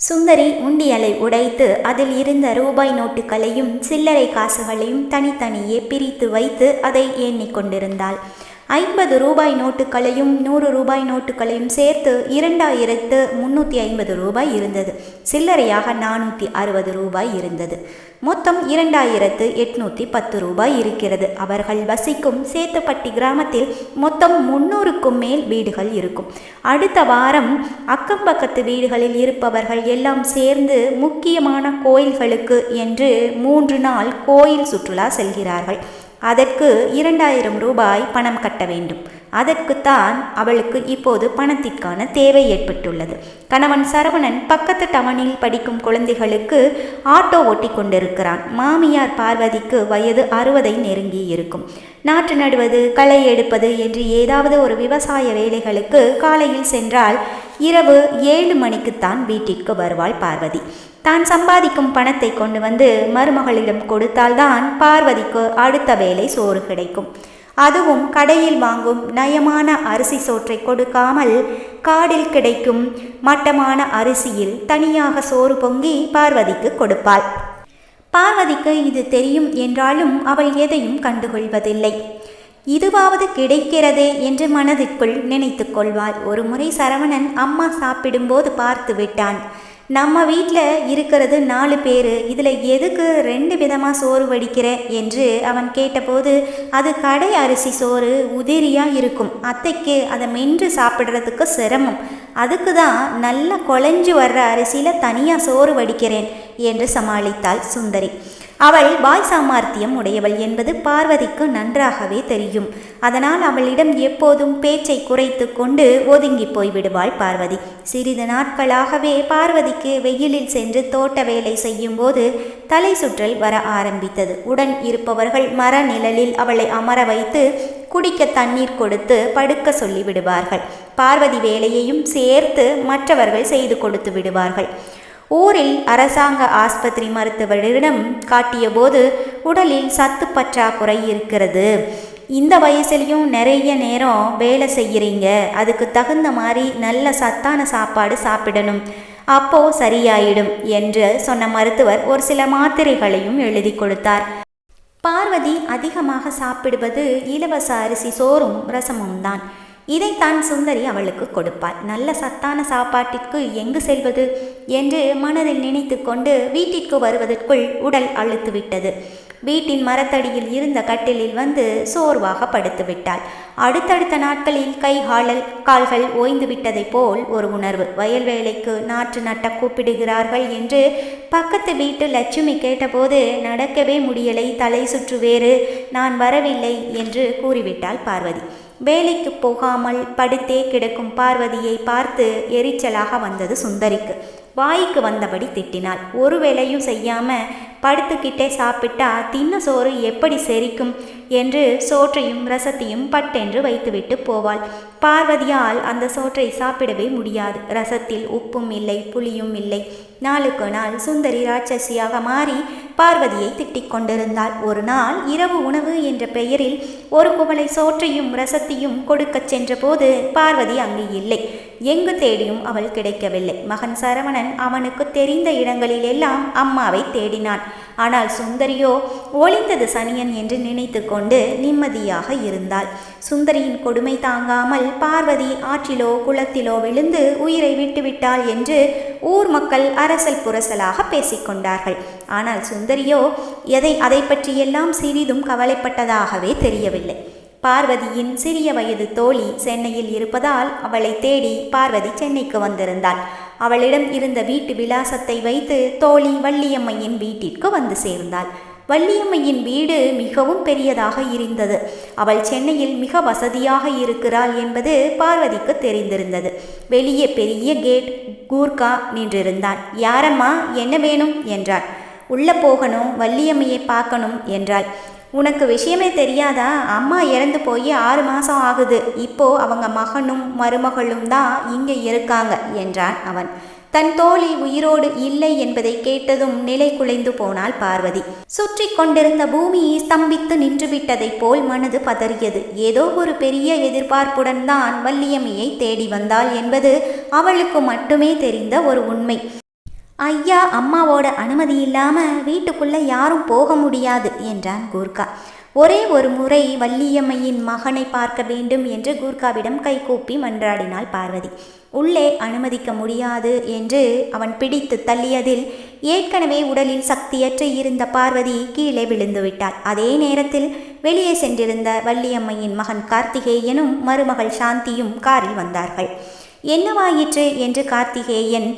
சுந்தரி உண்டியலை உடைத்து அதில் இருந்த ரூபாய் நோட்டுகளையும் சில்லறை காசுகளையும் தனித்தனியே பிரித்து வைத்து அதை எண்ணிக்கொண்டிருந்தாள் ஐம்பது ரூபாய் நோட்டுகளையும் நூறு ரூபாய் நோட்டுகளையும் சேர்த்து இரண்டாயிரத்து முன்னூற்றி ஐம்பது ரூபாய் இருந்தது. சில்லறையாக நானூற்றி அறுபது ரூபாய் இருந்தது. மொத்தம் இரண்டாயிரத்து எட்நூற்றி பத்து ரூபாய் இருக்கிறது. அவர்கள் வசிக்கும் சேத்துப்பட்டி கிராமத்தில் மொத்தம் முன்னூறுக்கும் மேல் வீடுகள் இருக்கும். அடுத்த வாரம் அக்கம் பக்கத்து வீடுகளில் இருப்பவர்கள் எல்லாம் சேர்ந்து முக்கியமான கோயில்களுக்கு என்று மூன்று நாள் கோயில் சுற்றுலா செல்கிறார்கள். அதற்கு இரண்டாயிரம் ரூபாய் பணம் கட்ட வேண்டும். அதற்குத்தான் அவளுக்கு இப்போது பணத்திற்கான தேவை ஏற்பட்டுள்ளது. கணவன் சரவணன் பக்கத்து டவனில் படிக்கும் குழந்தைகளுக்கு ஆட்டோ ஓட்டி கொண்டிருக்கிறான். மாமியார் பார்வதிக்கு வயது அறுபதை நெருங்கி இருக்கும். நாற்று நடுவது களை எடுப்பது என்று ஏதாவது ஒரு விவசாய வேலைகளுக்கு காலையில் சென்றால் இரவு ஏழு மணிக்குத்தான் வீட்டிற்கு வருவாள் பார்வதி. தான் சம்பாதிக்கும் பணத்தை கொண்டு வந்து மருமகளிடம் கொடுத்தால்தான் பார்வதிக்கு அடுத்த வேலை சோறு கிடைக்கும். அதுவும் கடையில் வாங்கும் நயமான அரிசி சோற்றை கொடுக்காமல் காடில் கிடைக்கும் மட்டமான அரிசியில் தனியாக சோறு பொங்கி பார்வதிக்கு கொடுப்பாள். பார்வதிக்கு இது தெரியும் என்றாலும் அவள் எதையும் கண்டுகொள்வதில்லை. இதுவாவது கிடைக்கிறதே என்று மனதிற்குள் நினைத்து கொள்வாள். ஒரு முறை சரவணன் அம்மா சாப்பிடும்போது பார்த்து விட்டான். நம்ம வீட்டில் இருக்கிறது நாலு பேர். இதில் எதுக்கு ரெண்டு விதமாக சோறு வடிக்கிற? என்று அவன் கேட்டபோது அது கடை அரிசி சோறு உதிரியாக இருக்கும். அத்தைக்கு அதை மென்று சாப்பிட்றதுக்கு சிரமம். அதுக்கு தான் நல்லா குழஞ்சி வர்ற அரிசியில் தனியாக சோறு வடிக்கிறேன் என்று சமாளித்தாள் சுந்தரி. அவள் வாய் சாமர்த்தியம் உடையவள் என்பது பார்வதிக்கு நன்றாகவே தெரியும். அதனால் அவளிடம் எப்போதும் பேச்சை குறைத்து கொண்டு ஒதுங்கி போய்விடுவாள் பார்வதி. சிறிது நாட்களாகவே பார்வதிக்கு வெயிலில் சென்று தோட்ட வேலை செய்யும்போது தலை சுற்றல் வர ஆரம்பித்தது. உடன் இருப்பவர்கள் மர நிழலில் அவளை அமர வைத்து குடிக்க தண்ணீர் கொடுத்து படுக்க சொல்லி விடுவார்கள் பார்வதி வேலையையும் சேர்த்து மற்றவர்கள் செய்து கொடுத்து விடுவார்கள். ஊரில் அரசாங்க ஆஸ்பத்திரி மருத்துவரிடம் காட்டியபோது உடலில் சத்து பற்றாக்குறை இருக்கிறது. இந்த வயசுலையும் நிறைய நேரம் வேலை செய்கிறீங்க. அதுக்கு தகுந்த மாதிரி நல்ல சத்தான சாப்பாடு சாப்பிடணும். அப்போ சரியாயிடும் என்று சொன்ன மருத்துவர் ஒரு சில மாத்திரைகளையும் எழுதி கொடுத்தார். பார்வதி அதிகமாக சாப்பிடுவது இலவச அரிசி சோறும் ரசமும் தான் இதைத்தான் சுந்தரி அவளுக்கு கொடுப்பாள். நல்ல சத்தான சாப்பாட்டிற்கு எங்கு செல்வது? என்று மனதில் நினைத்து கொண்டு வீட்டிற்கு வருவதற்குள் உடல் அழுத்துவிட்டது வீட்டின் மரத்தடியில் இருந்த கட்டிலில் வந்து சோர்வாக படுத்து விட்டாள். அடுத்தடுத்த நாட்களில் கை காலல் கால்கள் ஓய்ந்து விட்டதைப் போல் ஒரு உணர்வு. வயல் வேலைக்கு நாற்று நட்ட கூப்பிடுகிறார்கள் என்று பக்கத்து வீட்டு லட்சுமி கேட்டபோது நடக்கவே முடியலை தலை சுற்று வேறு. நான் வரவில்லை என்று கூறிவிட்டாள் பார்வதி. வேலைக்கு போகாமல் படுத்தே கிடக்கும் பார்வதியை பார்த்து எரிச்சலாக வந்தது சுந்தரிக்கு. வாய்க்கு வந்தபடி திட்டினாள். ஒரு வேலையும் செய்யாம படுத்துக்கிட்டே சாப்பிட்டா தின்ன சோறு எப்படி செரிக்கும்? என்று சோற்றையும் ரசத்தையும் பட்டென்று வைத்துவிட்டு போவாள். பார்வதியால் அந்த சோற்றை சாப்பிடவே முடியாது. ரசத்தில் உப்பும் இல்லை புளியும் இல்லை. நாளுக்கு நாள் சுந்தரி ராட்சசியாக மாறி பார்வதியை திட்டிக் கொண்டிருந்தாள். ஒரு நாள் இரவு உணவு என்ற பெயரில் ஒரு குவளை சோற்றையும் ரசத்தையும் கொடுக்கச் சென்றபோது பார்வதி அங்கு இல்லை. எங்கு தேடியும் அவள் கிடைக்கவில்லை. மகன் சரவணன் அவனுக்கு தெரிந்த இடங்களில் எல்லாம் அம்மாவை தேடினான். ஆனால் சுந்தரியோ ஒளிந்தது சனியன் என்று நினைத்து கொண்டு நிம்மதியாக இருந்தாள். சுந்தரியின் கொடுமை தாங்காமல் பார்வதி ஆற்றிலோ குளத்திலோ விழுந்து உயிரை விட்டுவிட்டாள் என்று ஊர் மக்கள் அரசல் புரசலாக பேசிக்கொண்டார்கள். ஆனால் சுந்தரியோ எதை அதை பற்றியெல்லாம் சிறிதும் கவலைப்பட்டதாகவே தெரியவில்லை. பார்வதியின் சிறிய வயது தோழி சென்னையில் இருப்பதால் அவளை தேடி பார்வதி சென்னைக்கு வந்திருந்தாள். அவளிடம் இருந்த வீட்டு விலாசத்தை வைத்து தோழி வள்ளியம்மையின் வீட்டிற்கு வந்து சேர்ந்தாள். வள்ளியம்மையின் வீடு மிகவும் பெரியதாக இருந்தது. அவள் சென்னையில் மிக வசதியாக இருக்கிறாள் என்பது பார்வதிக்கு தெரிந்திருந்தது. வெளியே பெரிய கேட் கூர்கா நின்றிருந்தான். யாரம்மா என்ன வேணும்? என்றாள். உள்ள போகணும் வள்ளியம்மையை பார்க்கணும் என்றாள். உனக்கு விஷயமே தெரியாதா? அம்மா இறந்து போய் ஆறு மாதம் ஆகுது. இப்போ அவங்க மகனும் மருமகளும் தான் இங்கே இருக்காங்க என்றான் அவன். தன் தோழி உயிரோடு இல்லை என்பதை கேட்டதும் நிலை குலைந்து போனாள் பார்வதி. சுற்றி கொண்டிருந்த பூமி ஸ்தம்பித்து நின்றுவிட்டதைப் போல் மனது பதறியது. ஏதோ ஒரு பெரிய எதிர்பார்ப்புடன் தான் வள்ளியம்மையை தேடி வந்தாள் என்பது அவளுக்கு மட்டுமே தெரிந்த ஒரு உண்மை. ஐயா அம்மாவோட அனுமதி இல்லாமல் வீட்டுக்குள்ளே யாரும் போக முடியாது என்றான் கூர்க்கா. ஒரே ஒரு முறை வள்ளியம்மையின் மகனை பார்க்க வேண்டும் என்று கூர்க்காவிடம் கைகூப்பி மன்றாடினாள் பார்வதி. உள்ளே அனுமதிக்க முடியாது என்று அவன் பிடித்து தள்ளியதில் ஏற்கனவே உடலில் சக்தியற்று இருந்த பார்வதி கீழே விழுந்துவிட்டாள் அதே நேரத்தில் வெளியே சென்றிருந்த வள்ளியம்மையின் மகன் கார்த்திகேயனும் மருமகள் சாந்தியும் காரில் வந்தார்கள். என்னவாயிற்று என்று கார்த்திகேயன்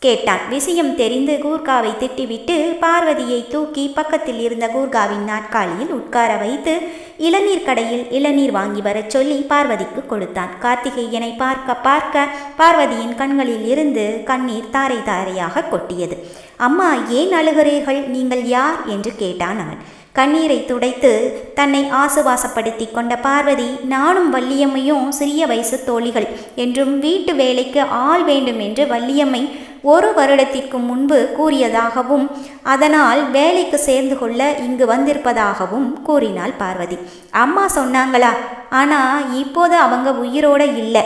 கேட்டான் விஷயம் தெரிந்து கூர்காவை திட்டிவிட்டு பார்வதியை தூக்கி பக்கத்தில் இருந்த கூர்காவின் நாற்காலியில் உட்கார வைத்து இளநீர் கடையில் இளநீர் வாங்கி வரச் சொல்லி பார்வதிக்கு கொடுத்தான். கார்த்திகேயனை பார்க்க பார்க்க பார்வதியின் கண்களில் இருந்து கண்ணீர் தாரை தாரையாக கொட்டியது. அம்மா ஏன் அழுகிறீர்கள்? நீங்கள் யார்? என்று கேட்டான் அவன். கண்ணீரை துடைத்து தன்னை ஆசுவாசப்படுத்தி கொண்ட பார்வதி நானும் வள்ளியம்மையும் சிறிய வயசு தோழிகள் என்றும் வீட்டு வேலைக்கு ஆள் வேண்டும் என்று வள்ளியம்மை ஒரு வருடத்திற்கு முன்பு கூறியதாகவும் அதனால் வேலைக்கு சேர்ந்து கொள்ள இங்கு வந்திருப்பதாகவும் கூறினாள் பார்வதி. அம்மா சொன்னாங்களா ஆனால் இப்போது அவங்க உயிரோட இல்லை.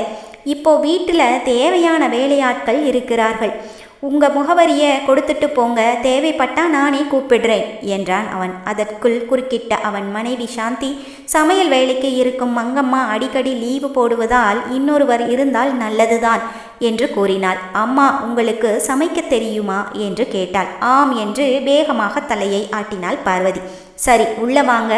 இப்போ வீட்டில் தேவையான வேலையாட்கள் இருக்கிறார்கள். உங்கள் முகவரியை கொடுத்துட்டு போங்க தேவைப்பட்டா நானே கூப்பிடுறேன் என்றான் அவன். அதற்குள் குறுக்கிட்ட அவன் மனைவி சாந்தி சமையல் வேலைக்கு இருக்கும் மங்கம்மா அடிக்கடி லீவு போடுவதால் இன்னொருவர் இருந்தால் நல்லதுதான் என்று கூறினாள். அம்மா உங்களுக்கு சமைக்க தெரியுமா? என்று கேட்டாள். ஆம் என்று வேகமாக தலையை ஆட்டினாள் பார்வதி. சரி உள்ளே வாங்க.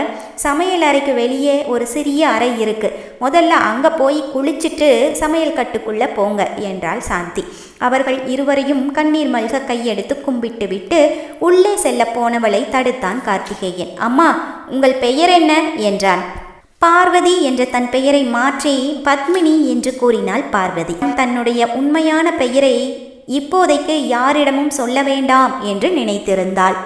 சமையல் அறைக்கு வெளியே ஒரு சிறிய அறை இருக்குது முதல்ல அங்கே போய் குளிச்சுட்டு சமையல் கட்டுக்குள்ளே போங்க என்றாள் சாந்தி. அவர்கள் இருவரையும் கண்ணீர் மல்க கையெடுத்து கும்பிட்டு விட்டு உள்ளே செல்ல போனவளை தடுத்தான் கார்த்திகேயன். அம்மா உங்கள் பெயர் என்ன? என்றான். பார்வதி என்ற தன் பெயரை மாற்றி பத்மினி என்று கூறினாள் பார்வதி. தன்னுடைய உண்மையான பெயரை இப்போதைக்கு யாரிடமும் சொல்ல வேண்டாம் என்று நினைத்திருந்தாள்.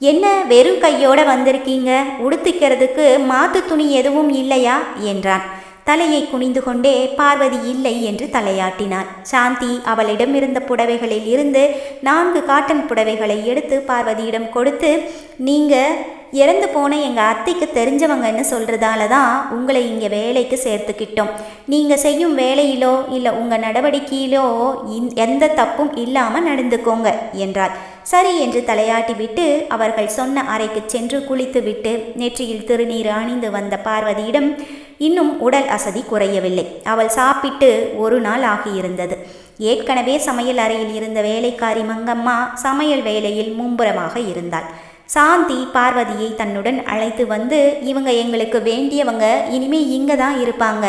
என்ன வெறும் கையோட வந்திருக்கீங்க? உடுத்திக்கிறதுக்கு மாத்து துணி எதுவும் இல்லையா? என்றான். தலையை குனிந்து கொண்டே பார்வதி இல்லை என்று தலையாட்டினாள். சாந்தி அவளிடம் இருந்த புடவைகளில் இருந்து நான்கு காட்டன் புடவைகளை எடுத்து பார்வதியிடம் கொடுத்து நீங்க இறந்து போன எங்கள் அத்தைக்கு தெரிஞ்சவங்கன்னு சொல்கிறதால தான் உங்களை இங்கே வேலைக்கு சேர்த்துக்கிட்டோம். நீங்கள் செய்யும் வேலையிலோ இல்லை உங்கள் நடவடிக்கையிலோ எந்த தப்பும் இல்லாமல் நடந்துக்கோங்க என்றாள். சரி என்று தலையாட்டிவிட்டு அவர்கள் சொன்ன அறைக்கு சென்று குளித்துவிட்டு நெற்றியில் திருநீர் அணிந்து வந்த பார்வதியிடம் இன்னும் உடல் அசதி குறையவில்லை. அவள் சாப்பிட்டு ஒரு நாள் ஆகியிருந்தது. ஏற்கனவே சமையல் அறையில் இருந்த வேலைக்காரி மங்கம்மா சமையல் வேலையில் மும்புறமாக இருந்தாள். சாந்தி பார்வதியை தன்னுடன் அழைத்து வந்து இவங்க எங்களுக்கு வேண்டியவங்க இனிமே இங்கே தான் இருப்பாங்க.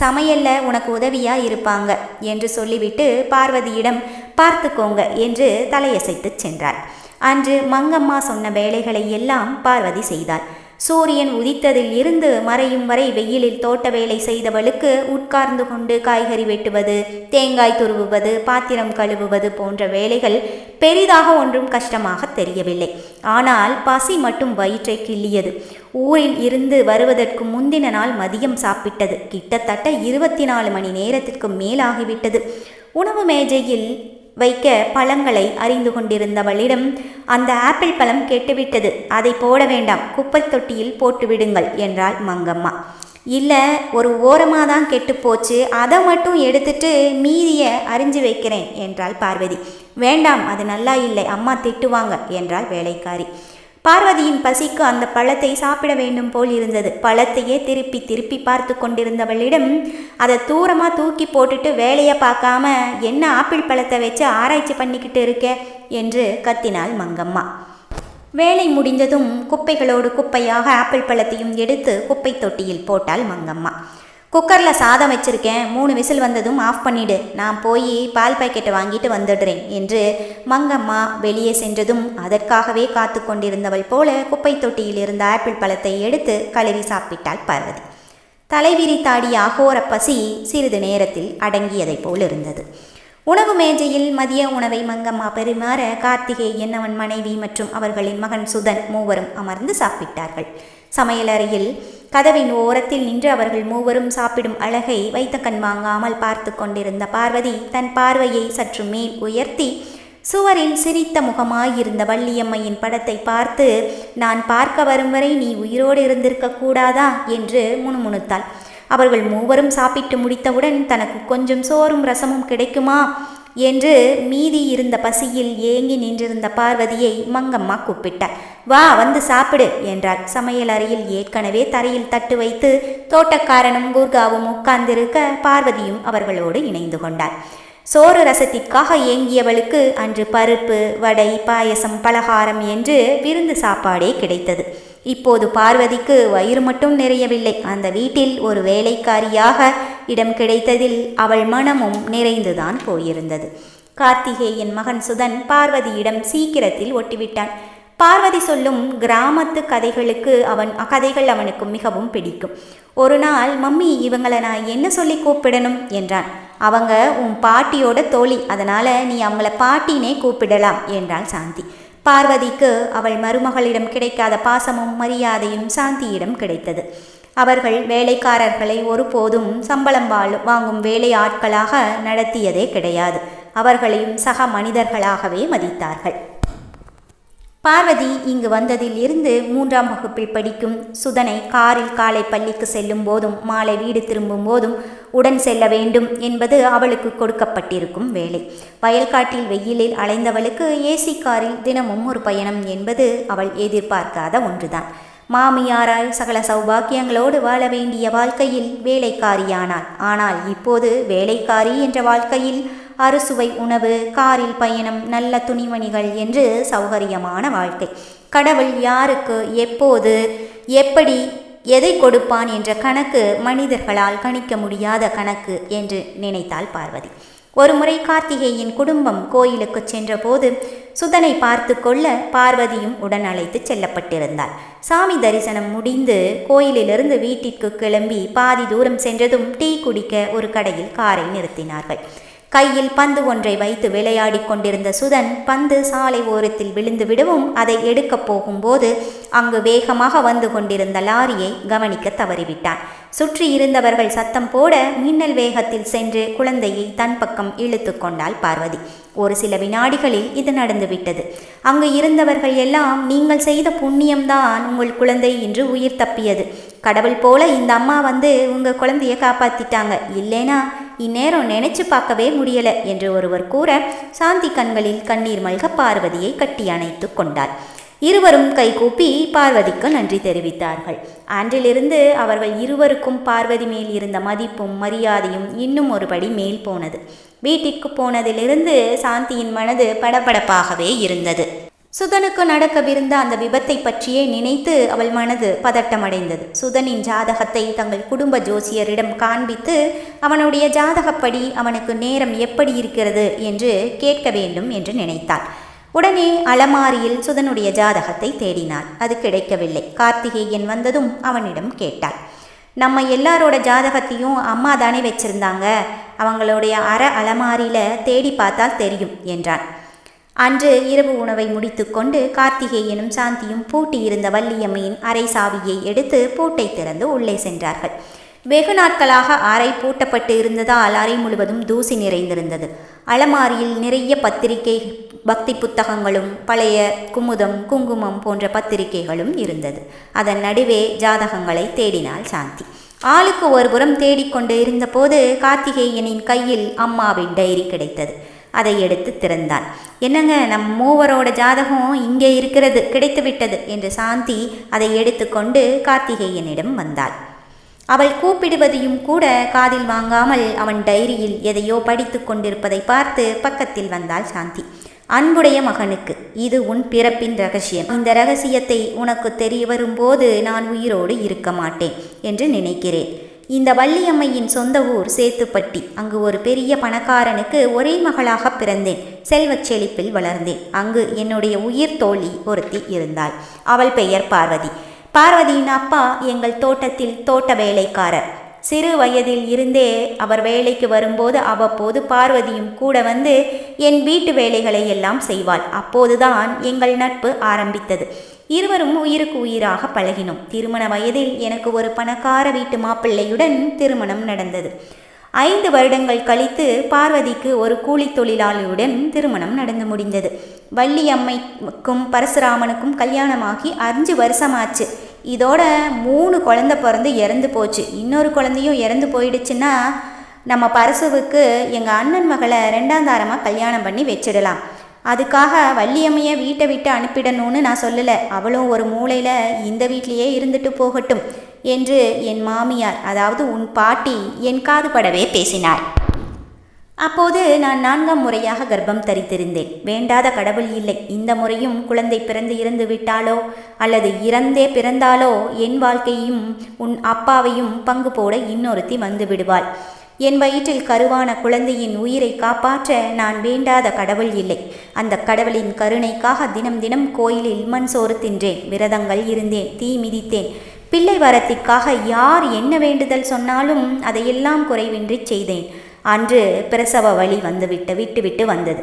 சமையல்ல உனக்கு உதவியா இருப்பாங்க என்று சொல்லிவிட்டு பார்வதியிடம் பார்த்துக்கோங்க என்று தலையசைத்துச் சென்றார் அன்று மங்கம்மா சொன்ன வேலைகளை எல்லாம் பார்வதி செய்தாள். சூரியன் உதித்ததில் இருந்து மறையும் வரை வெயிலில் தோட்ட வேலை செய்தவளுக்கு உட்கார்ந்து கொண்டு காய்கறி வெட்டுவது தேங்காய் துருவுவது பாத்திரம் கழுவுவது போன்ற வேலைகள் பெரிதாக ஒன்றும் கஷ்டமாக தெரியவில்லை. ஆனால் பசி மட்டும் வயிற்றை கிள்ளியது. ஊரில் இருந்து வருவதற்கு முந்தின நாள் மதியம் சாப்பிட்டது. கிட்டத்தட்ட இருபத்தி நாலு மணி நேரத்திற்கு மேலாகிவிட்டது. உணவு மேஜையில் வைக்க பழங்களை அறிந்து கொண்டிருந்தவளிடம் அந்த ஆப்பிள் பழம் கெட்டுவிட்டது அதை போட வேண்டாம் குப்பை தொட்டியில் போட்டுவிடுங்கள் என்றாள் மங்கம்மா. இல்லை ஒரு ஓரமாக தான் கெட்டு போச்சு அதை மட்டும் எடுத்துட்டு மீதியை அறிஞ்சு வைக்கிறேன் என்றாள் பார்வதி. வேண்டாம் அது நல்லா இல்லை அம்மா திட்டுவாங்க என்றாள் வேலைக்காரி. பார்வதியின் பசிக்கு அந்த பழத்தை சாப்பிட வேண்டும் போல் இருந்தது. பழத்தையே திருப்பி திருப்பி பார்த்து கொண்டிருந்தவளிடம் அதை தூரமாக தூக்கி போட்டுட்டு வேலையை பார்க்காம என்ன ஆப்பிள் பழத்தை வச்சு ஆராய்ச்சி பண்ணிக்கிட்டு இருக்க? என்று கத்தினாள் மங்கம்மா. வேலை முடிந்ததும் குப்பைகளோடு குப்பையாக ஆப்பிள் பழத்தையும் எடுத்து குப்பை தொட்டியில் போட்டாள் மங்கம்மா. குக்கரில் சாதம் வச்சிருக்கேன். மூணு விசில் வந்ததும் ஆஃப் பண்ணிடு. நான் போய் பால் பாக்கெட்டை வாங்கிட்டு வந்துடுறேன் என்று மங்கம்மா வெளியே சென்றதும் அதற்காகவே காத்து கொண்டிருந்தவள் போல குப்பை தொட்டியில் இருந்த ஆப்பிள் பழத்தை எடுத்து கழுவி சாப்பிட்டாள் பார்வதி. தலைவிரி தாடி அகோர பசி சிறிது நேரத்தில் அடங்கியதைப் போல் இருந்தது. உணவு மேஜையில் மதிய உணவை மங்கம்மா பெருமாற கார்த்திகேயன் அவன் மனைவி மற்றும் அவர்களின் மகன் சுதன் மூவரும் அமர்ந்து சாப்பிட்டார்கள். சமையலறையில் கதவின் ஓரத்தில் நின்று அவர்கள் மூவரும் சாப்பிடும் அழகை வைத்த கண் வாங்காமல் பார்த்து கொண்டிருந்த பார்வதி தன் பார்வையை சற்று மேல் உயர்த்தி சுவரில் சிரித்த முகமாயிருந்த வள்ளியம்மையின் படத்தை பார்த்து நான் பார்க்க வரும் வரை நீ உயிரோடு இருந்திருக்க கூடாதா என்று முணுமுணுத்தாள். அவர்கள் மூவரும் சாப்பிட்டு முடித்தவுடன் தனக்கு கொஞ்சம் சோறும் ரசமும் கிடைக்குமா? என்று மீதி இருந்த பசியில் ஏங்கி நின்றிருந்த பார்வதியை மங்கம்மா கூப்பிட்டார் வா வந்து சாப்பிடு என்றாள். சமையல் அறையில் ஏற்கனவே தரையில் தட்டு வைத்து தோட்டக்காரனும் கூர்காவும் உட்கார்ந்திருக்க பார்வதியும் அவர்களோடு இணைந்து கொண்டாள். சோறு ரசத்திற்காக ஏங்கியவளுக்கு அன்று பருப்பு வடை பாயசம் பலகாரம் என்று விருந்து சாப்பாடே கிடைத்தது. இப்போது பார்வதிக்கு வயிறு மட்டும் நிறையவில்லை. அந்த வீட்டில் ஒரு வேலைக்காரியாக இடம் கிடைத்ததில் அவள் மனமும் நிறைந்துதான் போயிருந்தது. கார்த்திகேயன் மகன் சுதன் பார்வதியிடம் சீக்கிரத்தில் ஒட்டிவிட்டான். பார்வதி சொல்லும் கிராமத்து கதைகளுக்கு அவன் கதைகள் அவனுக்கு மிகவும் பிடிக்கும். ஒரு நாள் மம்மி இவங்களை நான் என்ன சொல்லி கூப்பிடணும்? என்றான். அவங்க உன் பாட்டியோட தோழி அதனால நீ அவங்கள பாட்டினே கூப்பிடலாம் என்றாள் சாந்தி. பார்வதிக்கு அவள் மருமகளிடம் கிடைக்காத பாசமும் மரியாதையும் சாந்தியிடம் கிடைத்தது. அவர்கள் வேலைக்காரர்களை ஒருபோதும் சம்பளம் வாங்கும் வேலை ஆட்களாக நடத்தியதே கிடையாது. அவர்களையும் சக மனிதர்களாகவே மதித்தார்கள். பார்வதி இங்கு வந்ததில் இருந்து மூன்றாம் வகுப்பில் படிக்கும். சுதனை காரில் காலை பள்ளிக்கு செல்லும் போதும் மாலை வீடு திரும்பும் போதும் உடன் செல்ல வேண்டும் என்பது அவளுக்கு கொடுக்கப்பட்டிருக்கும் வேலை. வயல்காட்டில் வெயிலில் அலைந்தவளுக்கு ஏசி காரில் தினமும் ஒரு பயணம் என்பது அவள் எதிர்பார்க்காத ஒன்றுதான். மாமியாராய் சகல சௌபாக்கியங்களோடு வாழ வேண்டிய வாழ்க்கையில் வேலைக்காரியானாள். ஆனால் இப்போது வேலைக்காரி என்ற வாழ்க்கையில் அறுசுவை உணவு காரில் பயணம் நல்ல துணிமணிகள் என்று சௌகரியமான வாழ்க்கை. கடவுள் யாருக்கு எப்போது எப்படி எதை கொடுப்பான் என்ற கணக்கு மனிதர்களால் கணிக்க முடியாத கணக்கு என்று நினைத்தாள் பார்வதி. ஒருமுறை கார்த்திகேயின் குடும்பம் கோயிலுக்கு சென்றபோது சுதனை பார்த்து கொள்ள பார்வதியும் உடன் அழைத்து செல்லப்பட்டிருந்தாள். சாமி தரிசனம் முடிந்து கோயிலிலிருந்து வீட்டிற்கு கிளம்பி பாதி தூரம் சென்றதும் டீ குடிக்க ஒரு கடையில் காரை நிறுத்தினார்கள். கையில் பந்து ஒன்றை வைத்து விளையாடி கொண்டிருந்த சுதன் பந்து சாலை ஓரத்தில் விழுந்து விடவும் அதை எடுக்கப் போகும்போது அங்கு வேகமாக வந்து கொண்டிருந்த லாரியை கவனிக்க தவறிவிட்டான். சுற்றி இருந்தவர்கள் சத்தம் போட மின்னல் வேகத்தில் சென்று குழந்தையை தன் பக்கம் இழுத்து கொண்டாள் பார்வதி. ஒரு சில வினாடிகளில் இது நடந்துவிட்டது. அங்கு இருந்தவர்கள் எல்லாம் நீங்கள் செய்த புண்ணியம்தான் உங்கள் குழந்தை இன்று உயிர் தப்பியது. கடவுள் போல இந்த அம்மா வந்து உங்கள் குழந்தைய காப்பாத்திட்டாங்க. இல்லைனா இந்நேரம் நினைச்சு பார்க்கவே முடியல என்று ஒருவர் கூற சாந்தி கண்களில் கண்ணீர் மல்க பார்வதியை கட்டி அணைத்து கொண்டார் இருவரும் கைகூப்பி பார்வதிக்கு நன்றி தெரிவித்தார்கள். அன்றிலிருந்து அவர்கள் இருவருக்கும் பார்வதி மேல் இருந்த மதிப்பும் மரியாதையும் இன்னும் ஒருபடி மேல் போனது. வீட்டிற்கு போனதிலிருந்து சாந்தியின் மனது படபடப்பாகவே இருந்தது. சுதனுக்கு நடக்கவிருந்த அந்த விபத்தை பற்றியே நினைத்து அவள் மனது பதட்டமடைந்தது. சுதனின் ஜாதகத்தை தங்கள் குடும்ப ஜோசியரிடம் காண்பித்து அவனுடைய ஜாதகப்படி அவனுக்கு நேரம் எப்படி இருக்கிறது என்று கேட்க வேண்டும் என்று நினைத்தாள். உடனே அலமாரியில் சுதனுடைய ஜாதகத்தை தேடினாள் அது கிடைக்கவில்லை. கார்த்திகேயன் வந்ததும் அவனிடம் கேட்டாள். நம்ம எல்லாரோட ஜாதகத்தையும் அம்மா தானே வச்சிருந்தாங்க. அவங்களுடைய அற அலமாரியில் தேடி பார்த்தால் தெரியும் என்றான். அன்று இரவு உணவை முடித்துக்கொண்டு கார்த்திகேயனும் சாந்தியும் பூட்டியிருந்த வள்ளியம்மையின் அறை சாவியை எடுத்து பூட்டை திறந்து உள்ளே சென்றார்கள். வெகு நாட்களாக அறை பூட்டப்பட்டு இருந்ததால் அறை முழுவதும் தூசி நிறைந்திருந்தது. அலமாரியில் நிறைய பத்திரிகை பக்தி புத்தகங்களும் பழைய குமுதம் குங்குமம் போன்ற பத்திரிகைகளும் இருந்தது. அதன் நடுவே ஜாதகங்களை தேடினாள் சாந்தி. ஆளுக்கு ஒரு புறம் தேடிக்கொண்டு இருந்தபோது கார்த்திகேயனின் கையில் அம்மாவின் டைரி கிடைத்தது. அதை எடுத்து திறந்தான் என்னங்க நம் மூவரோட ஜாதகம் இங்கே இருக்கிறது கிடைத்துவிட்டது என்று சாந்தி அதை எடுத்துக்கொண்டு கார்த்திகேயனிடம் வந்தாள். அவள் கூப்பிடுவதையும் கூட காதில் வாங்காமல் அவன் டைரியில் எதையோ படித்து கொண்டிருப்பதை பார்த்து பக்கத்தில் வந்தாள் சாந்தி. அன்புடைய மகனுக்கு. இது உன் பிறப்பின் ரகசியம். இந்த ரகசியத்தை உனக்கு தெரிய வரும்போது நான் உயிரோடு இருக்க மாட்டேன் என்று நினைக்கிறேன். இந்த வள்ளியம்மையின் சொந்த ஊர் சேத்துப்பட்டி. அங்கு ஒரு பெரிய பணக்காரனுக்கு ஒரே மகளாக பிறந்தேன். செல்வச் செழிப்பில் வளர்ந்தேன். அங்கு என்னுடைய உயிர் தோழி ஒருத்தி இருந்தாள். அவள் பெயர் பார்வதி. பார்வதியின் அப்பா எங்கள் தோட்டத்தில் தோட்ட வேலைக்காரர். சிறு வயதில் இருந்தே அவர் வேலைக்கு வரும்போது அவ்வப்போது பார்வதியும் கூட வந்து என் வீட்டு வேலைகளை எல்லாம் செய்வாள். அப்போதுதான் எங்கள் நட்பு ஆரம்பித்தது. இருவரும் உயிருக்கு உயிராக பழகினோம். திருமண வயதில் எனக்கு ஒரு பணக்கார வீட்டு மாப்பிள்ளையுடன் திருமணம் நடந்தது. ஐந்து வருடங்கள் கழித்து பார்வதிக்கு ஒரு கூலி தொழிலாளியுடன் திருமணம் நடந்து முடிந்தது. வள்ளி அம்மைக்கும் பரசுராமனுக்கும் கல்யாணமாகி அஞ்சு வருஷமாச்சு. இதோட மூணு குழந்த பிறந்து இறந்து போச்சு. இன்னொரு குழந்தையும் இறந்து போயிடுச்சுன்னா நம்ம பரசுவுக்கு எங்கள் அண்ணன் மகளை ரெண்டாம் தாரமாக கல்யாணம் பண்ணி வச்சிடலாம். அதுக்காக வள்ளியம்மையை வீட்டை விட்டு அனுப்பிடணும்னு நான் சொல்லலை. அவளும் ஒரு மூலையில் இந்த வீட்லேயே இருந்துட்டு போகட்டும் என்று என் மாமியார் அதாவது உன் பாட்டி என் காது படவே பேசினாள். அப்போது நான் நான்காம் முறையாக கர்ப்பம் தரித்திருந்தேன். வேண்டாத கடவுள் இல்லை. இந்த முறையும் குழந்தை பிறந்து இறந்து விட்டாலோ அல்லது இறந்தே பிறந்தாலோ என் வாழ்க்கையும் உன் அப்பாவையும் பங்கு போட இன்னொருத்தி வந்து விடுவாள். என் வயிற்றில் கருவான குழந்தையின் உயிரை காப்பாற்ற நான் வேண்டாத கடவுள் இல்லை. அந்த கடவுளின் கருணைக்காக தினம் தினம் கோயிலில் மண் சோறு தின்றேன். விரதங்கள் இருந்தேன். தீ மிதித்தேன். பிள்ளை வரத்திற்காக யார் என்ன வேண்டுதல் சொன்னாலும் அதையெல்லாம் குறைவின்றி செய்தேன். அன்று பிரசவ வழி வந்துவிட்டு விட்டுவிட்டு வந்தது.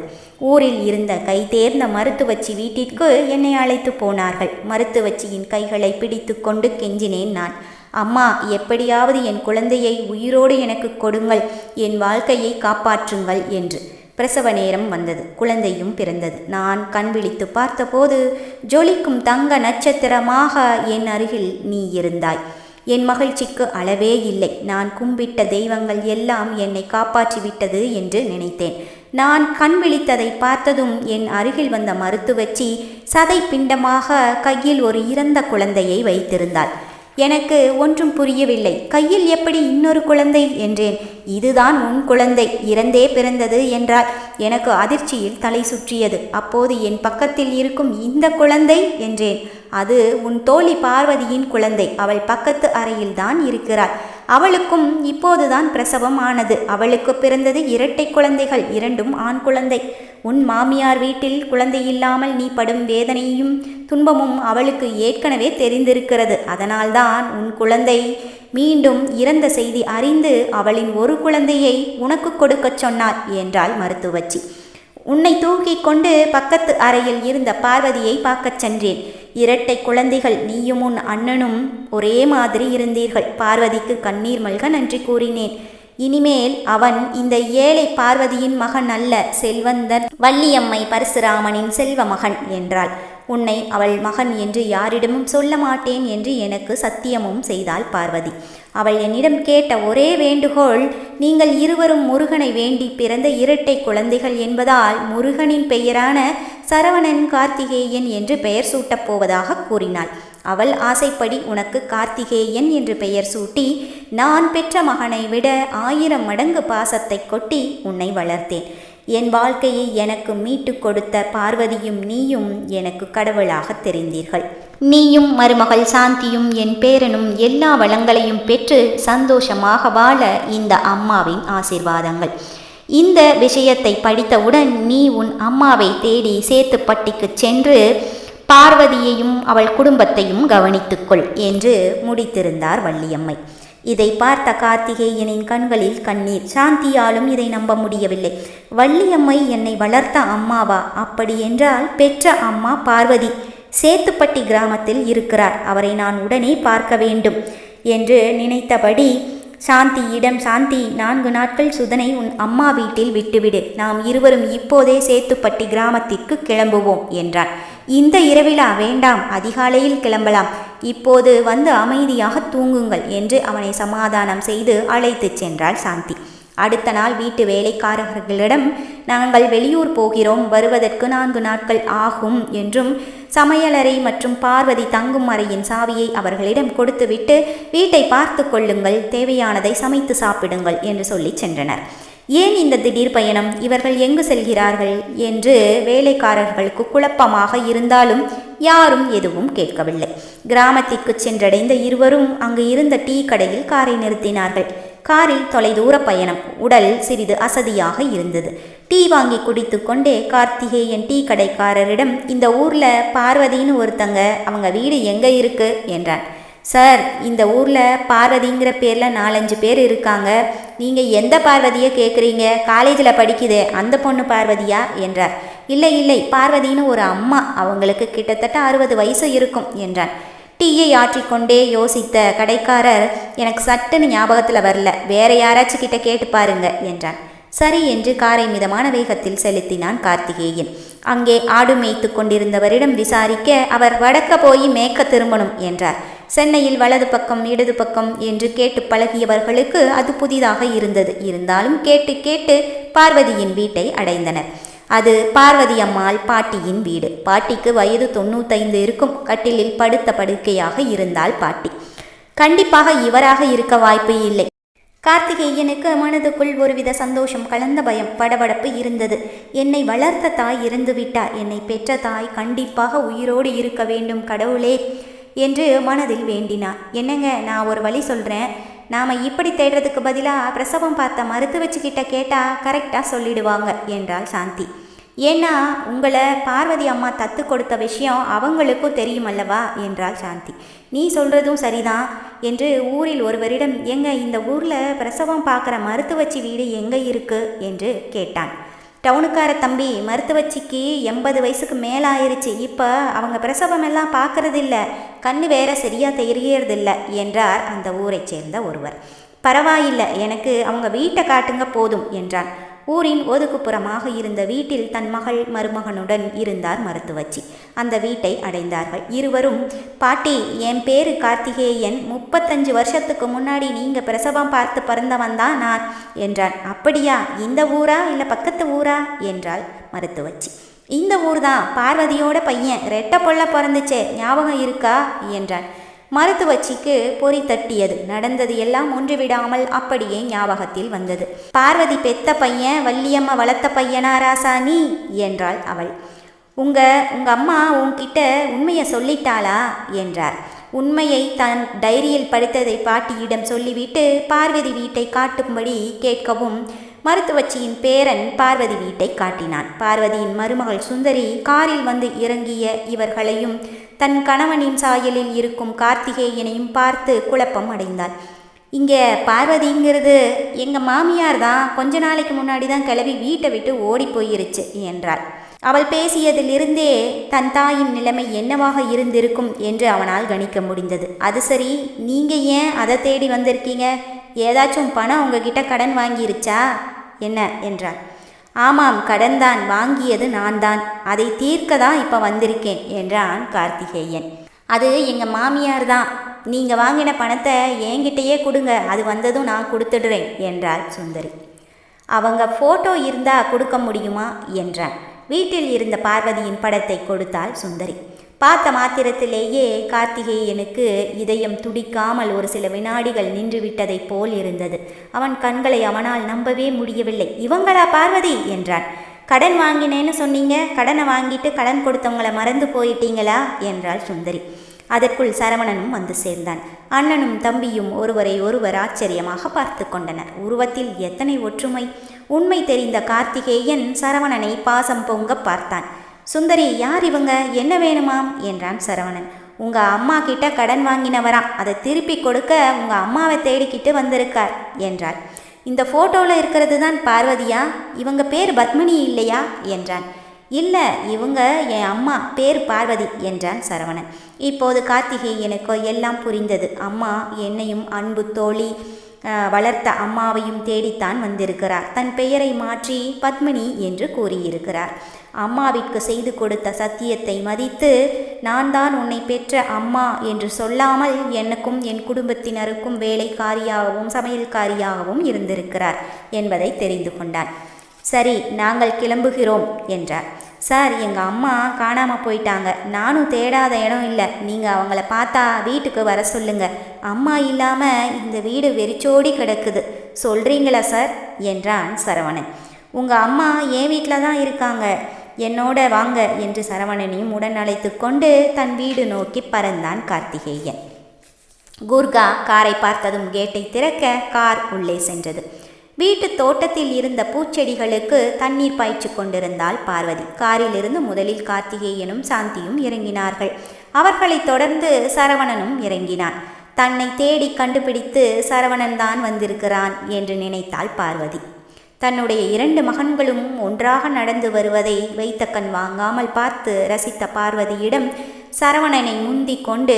ஊரில் இருந்த கை தேர்ந்த மருத்துவச்சி வீட்டிற்கு என்னை அழைத்து போனார்கள். மருத்துவச்சியின் கைகளை பிடித்து கொண்டு கெஞ்சினேன் நான். அம்மா எப்படியாவது என் குழந்தையை உயிரோடு எனக்கு கொடுங்கள். என் வாழ்க்கையை காப்பாற்றுங்கள் என்று. பிரசவ நேரம் வந்தது. குழந்தையும் பிறந்தது. நான் கண் விழித்து பார்த்தபோது ஜொலிக்கும் தங்க நட்சத்திரமாக என் அருகில் நீ இருந்தாய். என் மகிழ்ச்சிக்கு அளவே இல்லை. நான் கும்பிட்ட தெய்வங்கள் எல்லாம் என்னை காப்பாற்றிவிட்டது என்று நினைத்தேன். நான் கண் விழித்ததை பார்த்ததும் என் அருகில் வந்த மருத்துவச்சி சதை பிண்டமாக கையில் ஒரு இறந்த குழந்தையை வைத்திருந்தாள். எனக்கு ஒன்றும் புரியவில்லை. கையில் எப்படி இன்னொரு குழந்தை? என்றேன். இதுதான் உன் குழந்தை இறந்தே பிறந்தது என்றாள். எனக்கு அதிர்ச்சியில் தலை சுற்றியது. அப்போது என் பக்கத்தில் இருக்கும் இந்த குழந்தை என்றேன். அது உன் தோழி பார்வதியின் குழந்தை. அவள் பக்கத்து அறையில்தான் இருக்கிறாள். அவளுக்கும் இப்போதுதான் பிரசவம் ஆனது. அவளுக்கு பிறந்தது இரட்டை குழந்தைகள் இரண்டும் ஆண் குழந்தை. உன் மாமியார் வீட்டில் குழந்தை இல்லாமல் நீ படும் வேதனையும் துன்பமும் அவளுக்கு ஏற்கனவே தெரிந்திருக்கிறது. அதனால்தான் உன் குழந்தை மீண்டும் இறந்த செய்தி அறிந்து அவளின் ஒரு குழந்தையை உனக்கு கொடுக்கச் சொன்னார் என்றாள் மருத்துவச்சி. உன்னை தூக்கி கொண்டு பக்கத்து அறையில் இருந்த பார்வதியை பார்க்கச் சென்றேன். இரட்டை குழந்தைகள் நீயும் உன் அண்ணனும் ஒரே மாதிரி இருந்தீர்கள். பார்வதிக்கு கண்ணீர் மல்க நன்றி கூறினேன். இனிமேல் அவன் இந்த ஏழை பார்வதியின் மகன் அல்ல செல்வந்தன் வள்ளியம்மை பரசுராமனின் செல்வ மகன் என்றாள். உன்னை அவள் மகன் என்று யாரிடமும் சொல்ல மாட்டேன் என்று எனக்கு சத்தியமும் செய்தாள் பார்வதி. அவள் என்னிடம் கேட்ட ஒரே வேண்டுகோள் நீங்கள் இருவரும் முருகனை வேண்டி பிறந்த இரட்டை குழந்தைகள் என்பதால் முருகனின் பெயரான சரவணன் கார்த்திகேயன் என்று பெயர் சூட்டப் போவதாக கூறினாள். அவள் ஆசைப்படி உனக்கு கார்த்திகேயன் என்று பெயர் சூட்டி நான் பெற்ற மகனை விட ஆயிரம் மடங்கு பாசத்தை கொட்டி உன்னை வளர்த்தேன். என் வாழ்க்கையை எனக்கு மீட்டு கொடுத்த பார்வதியும் நீயும் எனக்கு கடவுளாக தெரிந்தீர்கள். நீயும் மருமகள் சாந்தியும் என் பேரனும் எல்லா வளங்களையும் பெற்று சந்தோஷமாக வாழ இந்த அம்மாவின் ஆசிர்வாதங்கள். இந்த விஷயத்தை படித்தவுடன் நீ உன் அம்மாவை தேடி சேத்துப்பட்டிக்கு சென்று பார்வதியையும் அவள் குடும்பத்தையும் கவனித்துக்கொள் என்று முடித்திருந்தார் வள்ளியம்மை. இதை பார்த்த கார்த்திகேயனின் கண்களில் கண்ணீர். சாந்தியாலும் இதை நம்ப முடியவில்லை. வள்ளியம்மை என்னை வளர்த்த அம்மாவா? அப்படி என்றால் பெற்ற அம்மா பார்வதி. சேத்துப்பட்டி கிராமத்தில் இருக்கிறார். அவரை நான் உடனே பார்க்க வேண்டும் என்று நினைத்தபடி சாந்தியிடம் சாந்தி நான்கு நாட்கள் சுதனை உன் அம்மா வீட்டில் விட்டுவிடு. நாம் இருவரும் இப்போதே சேத்துப்பட்டி கிராமத்திற்கு கிளம்புவோம் என்றான். இந்த இரவிலா வேண்டாம் அதிகாலையில் கிளம்பலாம். இப்போது வந்து அமைதியாக தூங்குங்கள் என்று அவனை சமாதானம் செய்து அழைத்துச் சென்றாள் சாந்தி. அடுத்த நாள் வீட்டு வேலைக்காரர்களிடம் நாங்கள் வெளியூர் போகிறோம் வருவதற்கு நான்கு நாட்கள் ஆகும் என்றும் சமையலறை மற்றும் பார்வதி தங்கும் அறையின் சாவியை அவர்களிடம் கொடுத்துவிட்டு வீட்டை பார்த்து கொள்ளுங்கள் தேவையானதை சமைத்து சாப்பிடுங்கள் என்று சொல்லி சென்றனர். ஏன் இந்த திடீர் பயணம்? இவர்கள் எங்கு செல்கிறார்கள்? என்று வேலைக்காரர்களுக்கு குழப்பமாக இருந்தாலும் யாரும் எதுவும் கேட்கவில்லை. கிராமத்திற்கு சென்றடைந்த இருவரும் அங்கு இருந்த டீ கடையில் காரை நிறுத்தினார்கள். காரில் தொலைதூர பயணம். உடல் சிறிது அசதியாக இருந்தது. டீ வாங்கி குடித்து கொண்டே கார்த்திகேயன் டீ கடைக்காரரிடம் இந்த ஊரில் பார்வதின்னு ஒருத்தங்க அவங்க வீடு எங்கே இருக்கு? என்றான். சார் இந்த ஊரில் பார்வதிங்கிற பேரில் நாலஞ்சு பேர் இருக்காங்க. நீங்கள் எந்த பார்வதியை கேட்குறீங்க காலேஜில் படிக்குதே அந்த பொண்ணு பார்வதியா? என்றார். இல்லை இல்லை பார்வதின்னு ஒரு அம்மா. அவங்களுக்கு கிட்டத்தட்ட அறுபது வயசு இருக்கும் என்றான். டீயை ஆற்றிக்கொண்டே யோசித்த கடைக்காரர் எனக்கு சட்டுன்னு ஞாபகத்தில் வரல. வேற யாராச்சும் கிட்ட கேட்டு பாருங்க என்றான். சரி என்று காரை மிதமான வேகத்தில் செலுத்தினான் கார்த்திகேயன். அங்கே ஆடு மேய்த்து கொண்டிருந்தவரிடம் விசாரிக்க அவர் வடக்க போய் மேய்க்க திரும்பணும் என்றார். சென்னையில் வலது பக்கம் இடது பக்கம் என்று கேட்டு பழகியவர்களுக்கு அது புதிதாக இருந்தது. இருந்தாலும் கேட்டு கேட்டு பார்வதியின் வீட்டை அடைந்தனர். அது பார்வதி அம்மாள் பாட்டியின் வீடு. பாட்டிக்கு வயது தொண்ணூத்தைந்து இருக்கும் கட்டிலில் படுத்த படுக்கையாக இருந்தால் பாட்டி. கண்டிப்பாக இவராக இருக்க வாய்ப்பு இல்லை. கார்த்திகேயனுக்கு மனதுக்குள் ஒருவித சந்தோஷம் கலந்த பயம் படபடப்பு இருந்தது. என்னை வளர்த்த தாய் இருந்துவிட்டார் என்னை பெற்ற தாய் கண்டிப்பாக உயிரோடு இருக்க வேண்டும் கடவுளே என்று மனதில் வேண்டினார் என்னங்க நான் ஒரு வழி சொல்கிறேன் நாம் இப்படி தேடுறதுக்கு பதிலாக பிரசவம் பார்த்த மருத்துவச்சிக்கிட்ட கேட்டால் கரெக்டாக சொல்லிடுவாங்க என்றாள் சாந்தி. ஏன்னா உங்களை பார்வதி அம்மா தத்து கொடுத்த விஷயம் அவங்களுக்கும் தெரியும் அல்லவா? என்றாள் சாந்தி. நீ சொல்கிறதும் சரிதான் என்று ஊரில் ஒருவரிடம் எங்க இந்த ஊரில் பிரசவம் பார்க்குற மருத்துவச்சி வீடு எங்கே இருக்கு? என்று கேட்டான். டவுனுக்கார தம்பி மருத்துவச்சிக்கு எண்பது வயசுக்கு மேலாயிருச்சு. இப்போ அவங்க பிரசவம் எல்லாம் பார்க்கறதில்ல. கண்ணு வேற சரியா தெரியறதில்ல என்றார் அந்த ஊரைச் சேர்ந்த ஒருவர். பரவாயில்லை எனக்கு அவங்க வீட்டை காட்டுங்க போதும் என்றான். ஊரின் ஒதுக்குப்புறமாக இருந்த வீட்டில் தன் மகள் மருமகனுடன் இருந்தார் மருத்துவச்சி. அந்த வீட்டை அடைந்தார்கள். இருவரும் பாட்டி என் பேரு கார்த்திகேயன். முப்பத்தஞ்சு வருஷத்துக்கு முன்னாடி நீங்க பிரசவம் பார்த்து பிறந்தவன் தான் நான் என்றான். அப்படியா? இந்த ஊரா? இல்லை பக்கத்து ஊரா? என்றாள் மருத்துவச்சி. இந்த ஊர் தான் பார்வதியோட பையன். ரெட்டை பொல்ல பிறந்துச்சே. ஞாபகம் இருக்கா? என்றான். மருத்துவச்சிக்கு பொறி தட்டியது. நடந்தது எல்லாம் ஒன்றுவிடாமல் அப்படியே ஞாபகத்தில் வந்தது. பார்வதி பெத்த பையன் வள்ளியம்மா வளர்த்த பையனா ராசாணி? என்றாள் அவள். உங்க உங்க அம்மா உன்கிட்ட உண்மையை சொல்லிட்டாளா? என்றார். உண்மையை தன் டைரியில் படித்ததை பாட்டியிடம் சொல்லிவிட்டு பார்வதி வீட்டை காட்டும்படி கேட்கவும் மருத்துவச்சியின் பேரன் பார்வதி வீட்டை காட்டினான். பார்வதியின் மருமகள் சுந்தரி காரில் வந்து இறங்கிய இவர்களையும் தன் கணவனின் சாயலில் இருக்கும் கார்த்திகேயனையும் பார்த்து குழப்பம் அடைந்தாள். இங்கே பார்வதிங்கிறது எங்கள் மாமியார் தான் கொஞ்ச நாளைக்கு முன்னாடி தான் கிளவி வீட்டை விட்டு ஓடி போயிருச்சு என்றாள். அவள் பேசியதிலிருந்தே தன் தாயின் நிலைமை என்னவாக இருந்திருக்கும் என்று அவனால் கணிக்க முடிந்தது. அது சரி நீங்கள் ஏன் அதை தேடி வந்திருக்கீங்க? ஏதாச்சும் பணம் உங்ககிட்ட கடன் வாங்கிருச்சா? என்ன? என்றாள். ஆமாம் கடன்தான் வாங்கியது நான் தான் அதை தீர்க்க தான் இப்போ வந்திருக்கேன் என்றான் கார்த்திகேயன். அது எங்கள் மாமியார் தான் நீங்கள் வாங்கின பணத்தை என்கிட்டயே கொடுங்க அது வந்ததும் நான் கொடுத்துடுறேன் என்றாள் சுந்தரி. அவங்க ஃபோட்டோ இருந்தால் கொடுக்க முடியுமா என்றான். வீட்டில் இருந்த பார்வதியின் படத்தை கொடுத்தாள் சுந்தரி. பார்த்த மாத்திரத்திலேயே கார்த்திகேயனுக்கு இதயம் துடிக்காமல் ஒரு சில வினாடிகள் நின்றுவிட்டதைப் போல் இருந்தது. அவன் கண்களை அவனால் நம்பவே முடியவில்லை. இவங்களா பார்வதி? என்றான். கடன் வாங்கினேன்னு சொன்னீங்க. கடனை வாங்கிட்டு கடன் கொடுத்தவங்கள மறந்து போயிட்டீங்களா? என்றாள் சுந்தரி. அதற்குள் சரவணனும் வந்து சேர்ந்தான். அண்ணனும் தம்பியும் ஒருவரை ஒருவர் ஆச்சரியமாக பார்த்து கொண்டனர். உருவத்தில் எத்தனை ஒற்றுமை? உண்மை தெரிந்த கார்த்திகேயன் சரவணனை பாசம் பொங்க பார்த்தான். சுந்தரி யார் இவங்க? என்ன வேணுமாம்? என்றான் சரவணன். உங்க அம்மா கிட்ட கடன் வாங்கினவராம் அதை திருப்பி கொடுக்க உங்க அம்மாவை தேடிக்கிட்டு வந்திருக்கார் என்றார் இந்த ஃபோட்டோவில் இருக்கிறது தான் பார்வதியா? இவங்க பேர் பத்மினி இல்லையா? என்றான். இல்லை இவங்க என் அம்மா பேர் பார்வதி என்றான் சரவணன். இப்போது கார்த்திகை எனக்கு எல்லாம் புரிந்தது. அம்மா என்னையும் அன்பு தோழி வளர்த்த அம்மாவையும் தேடித்தான் வந்திருக்கிறார். தன் பெயரை மாற்றி பத்மினி என்று கூறியிருக்கிறார். அம்மாவிற்கு செய்து கொடுத்த சத்தியத்தை மதித்து நான் தான் உன்னை பெற்ற அம்மா என்று சொல்லாமல் எனக்கும் என் குடும்பத்தினருக்கும் வேலைக்காரியாகவும் சமையல்காரியாகவும் இருந்திருக்கிறார் என்பதை தெரிந்து கொண்டான். சரி நாங்கள் கிளம்புகிறோம் என்றார். சார் எங்கள் அம்மா காணாமல் போயிட்டாங்க. நானும் தேடாத இடம் இல்லை. நீங்கள் அவங்கள பார்த்தா வீட்டுக்கு வர சொல்லுங்க. அம்மா இல்லாமல் இந்த வீடு வெறிச்சோடி கிடக்குது. சொல்கிறீங்களா சார்? என்றான் சரவணன். உங்கள் அம்மா என் வீட்டில் தான் இருக்காங்க. என்னோட வாங்க என்று சரவணனையும் உடன் அழைத்து கொண்டு தன் வீடு நோக்கி பறந்தான் கார்த்திகேயன். குர்கா காரை பார்த்ததும் கேட்டை திறக்க கார் உள்ளே சென்றது. வீட்டு தோட்டத்தில் இருந்த பூச்செடிகளுக்கு தண்ணீர் பாய்ச்சி கொண்டிருந்தாள் பார்வதி. காரிலிருந்து முதலில் கார்த்திகேயனும் சாந்தியும் இறங்கினார்கள். அவர்களைத் தொடர்ந்து சரவணனும் இறங்கினான். தன்னை தேடி கண்டுபிடித்து சரவணன் தான் வந்திருக்கிறான் என்று நினைத்தாள் பார்வதி. தன்னுடைய இரண்டு மகன்களும் ஒன்றாக நடந்து வருவதை வைத்த கண் வாங்காமல் பார்த்து ரசித்த பார்வதியிடம் சரவணனை முந்தி கொண்டு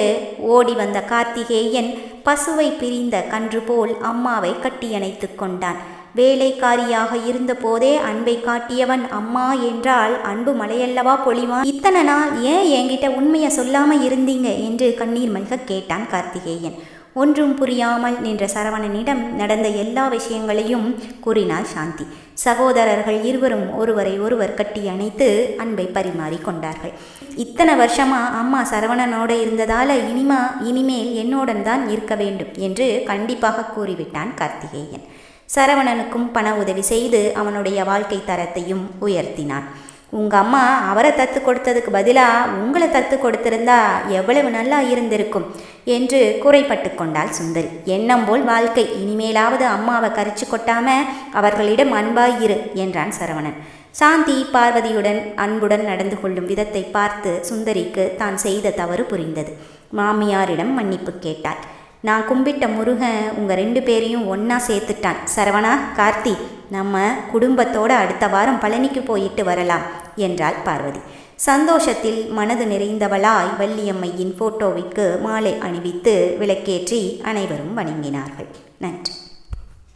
ஓடி வந்த கார்த்திகேயன் பசுவை பிரிந்த கன்று போல் அம்மாவை கட்டியணைத்து கொண்டான். வேலைக்காரியாக இருந்தபோதே அன்பை காட்டியவன் அம்மா என்றால் அன்பு மலையல்லவா பொழிவான் இத்தனை நாள் ஏன் என்கிட்ட உண்மையை சொல்லாம இருந்தீங்க? என்று கண்ணீர் மல்க கேட்டான் கார்த்திகேயன். ஒன்றும் புரியாமல் நின்ற சரவணனிடம் நடந்த எல்லா விஷயங்களையும் கூறினாள் சாந்தி. சகோதரர்கள் இருவரும் ஒருவரை ஒருவர் கட்டி அணைத்து அன்பை பரிமாறி கொண்டார்கள். இத்தனை வருஷமா அம்மா சரவணனோட இருந்ததால இனிமா இனிமேல் என்னோடன் தான் இருக்க வேண்டும் என்று கண்டிப்பாக கூறிவிட்டான் கார்த்திகேயன். சரவணனுக்கும் பண உதவி செய்து அவனுடைய வாழ்க்கை தரத்தையும் உயர்த்தினான். உங்கள் அம்மா அவரை தத்து கொடுத்ததுக்கு பதிலாக உங்களை தத்து கொடுத்திருந்தா எவ்வளவு நல்லா இருந்திருக்கும் என்று குறைப்பட்டு கொண்டாள் சுந்தரி. எண்ணம் போல் வாழ்க்கை. இனிமேலாவது அம்மாவை கரிச்சு கொட்டாம அவர்களிடம் அன்பாயிரு என்றான் சரவணன். சாந்தி பார்வதியுடன் அன்புடன் நடந்து கொள்ளும் விதத்தை பார்த்து சுந்தரிக்கு தான் செய்த தவறு புரிந்தது. மாமியாரிடம் மன்னிப்பு கேட்டாள். நான் கும்பிட்ட முருகன் உங்கள் ரெண்டு பேரையும் ஒன்றா சேர்த்துட்டான். சரவணா கார்த்தி நம்ம குடும்பத்தோட அடுத்த வாரம் பழனிக்கு போயிட்டு வரலாம் என்றாள் பார்வதி. சந்தோஷத்தில் மனது நிறைந்தவளாய் வள்ளியம்மையின் போட்டோவிற்கு மாலை அணிவித்து விளக்கேற்றி அனைவரும் வணங்கினார்கள். நன்றி.